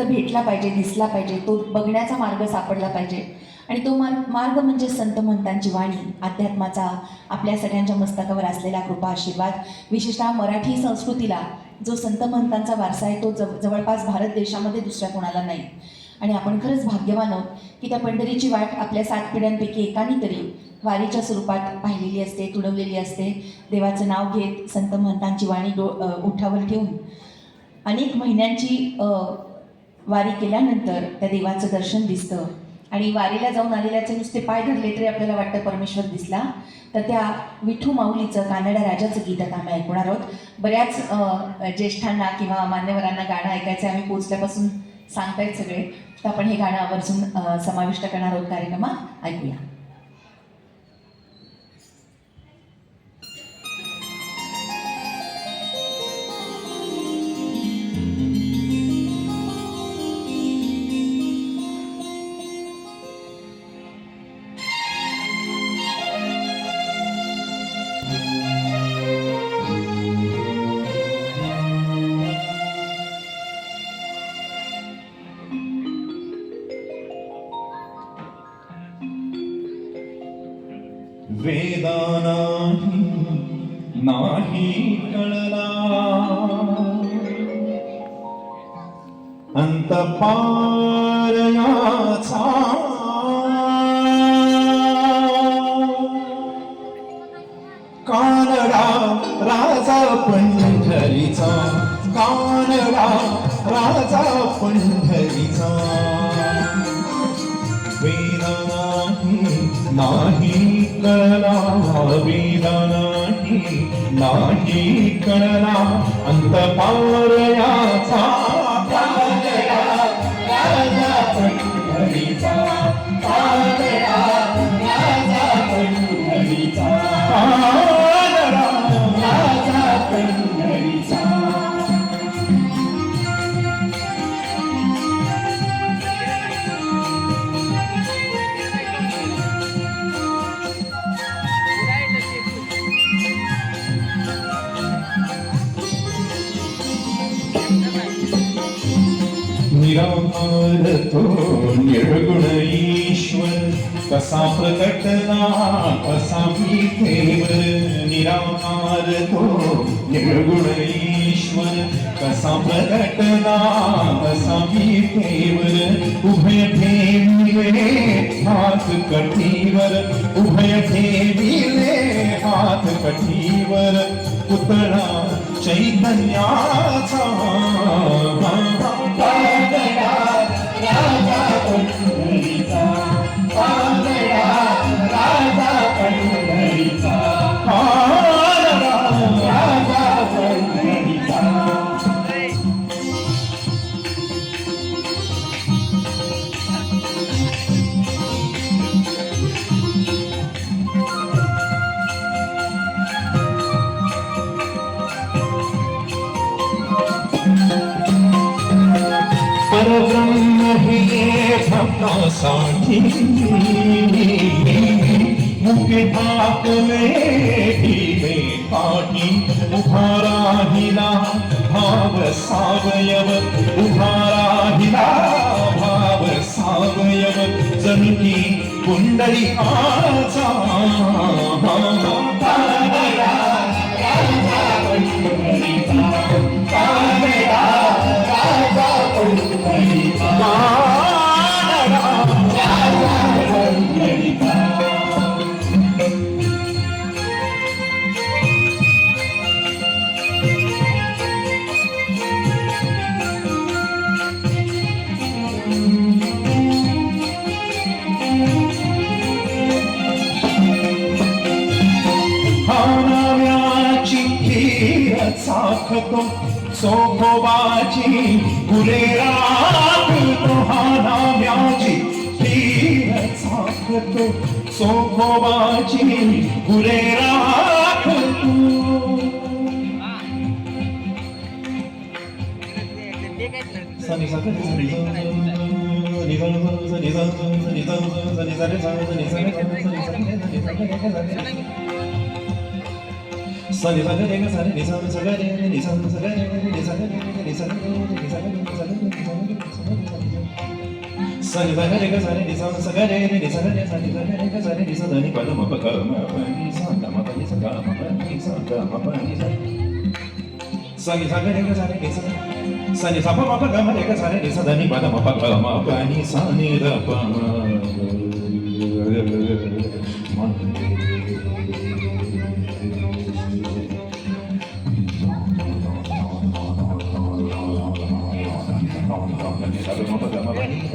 फक्त भेटला पाहिजे दिसला पाहिजे तो बघण्याचा मार्ग सापडला पाहिजे. आणि तो मार्ग मार्ग म्हणजे संत महंतांची वाणी अध्यात्माचा आपल्या सगळ्यांच्या मस्तकावर असलेला कृपा आशीर्वाद. विशेषतः मराठी संस्कृतीला जो संत महंतांचा वारसा आहे तो जव जवळपास भारत देशामध्ये दुसऱ्या कोणाला नाही. आणि आपण खरंच भाग्यवान आहोत की त्या पंढरीची वाट आपल्या सात पिढ्यांपैकी एकाने तरी वारीच्या स्वरूपात पाहिलेली असते तुडवलेली असते. देवाचं नाव घेत संत महंतांची वाणी डो उठावर ओठावर ठेवून अनेक महिन्यांची वारी केल्यानंतर त्या देवाचं दर्शन दिसतं. आणि वारीला जाऊन आलेल्याचे नुसते पाय धरले तरी आपल्याला वाटतं परमेश्वर दिसला. तर त्या विठू माऊलीचं कानडा राजाचं गीत आता आम्ही ऐकणार आहोत. बऱ्याच ज्येष्ठांना किंवा मान्यवरांना गाणं ऐकायचं आम्ही पोचल्यापासून सांगतायत सगळे. तर आपण हे गाणं आवर्जून समाविष्ट करणार आहोत कार्यक्रमात. ऐकूया. वेदाना नाही कळला. अंत पारयाचा कानडा राजा पंढरीचा कानडा राजा पंढरीचा. वेदा नाही कळला वेदा नाही नाही कळला अंत पावर याचा निराकार तो निर्गुण ईश्वर कसा प्रकटला कसा भीतेवर निराकार तो निर्गुण ईश्वर कसा प्रकटला कसा भीतेवर उभय ठेविले हात कठीवर उभय ठेविले हात कठीवर. पुतळा चैतन्याचा परब्रह्म हे भक्तासाठी टाकले दिवे पाठी उभा राहिला भाव सावयव उभा राहिला भाव सावयव जणकी कुंडली आचा होतो सोबोबाची गुरे रात तुम्हाला व्याजी तीर सांगतो सोबोबाची गुरे रात तू सनी सनी Sani saga dega sange di sange dega desa di dega desa saga dega desa saga dega desa saga dega saga dega saga dega sadi saga dega sadi desa saga dega desa saga dega sadi saga dega sadi desa dani pada mapa karma pani santa mapa desa karma pani santa mapa desa sadi saga dega sani Sabi mo pagkamapani,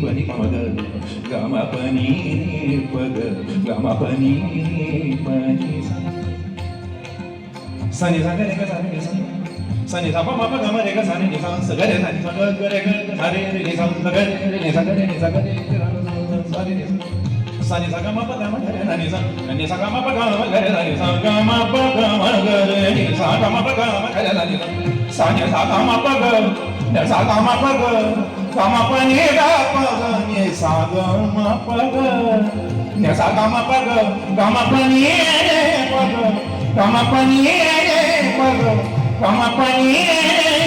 pani pag, gama pani pag, gama pani pani sa. Sani sa gare ka sani ka sani. Sani sa papa pag gama re ka sani ni sa sa gare sani sa gare gare sare re ni sa sa gare re ni sa gare ni sa gare sare ni sa. Sani sa gama pag gama re sani sa. Ni sa gama pag gama re sani sa gama pag gama re ni sa gama pag gama re sani sa. Sani sa gama pag pa ga ni sa ga ma pa ga ga ma pa ni ga pa ga ni sa ga ma pa ga ni sa ga ma pa ga ga ma pa ni pa ga ga ma pa ni pa ga ga ma pa ni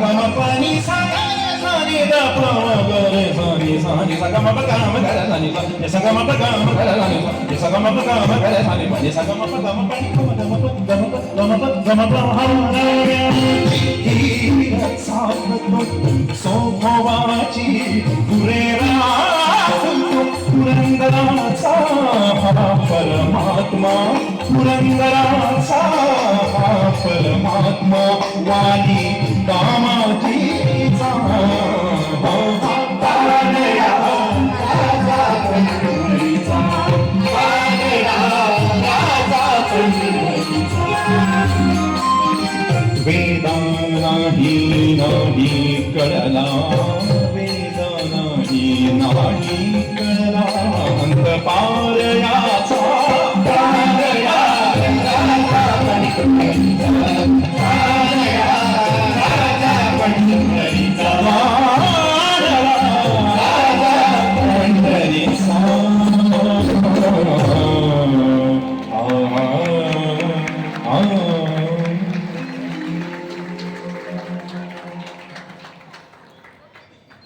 ये सागा म पाणी सागारे सानी the प म ग वेदा नाही नाही कळला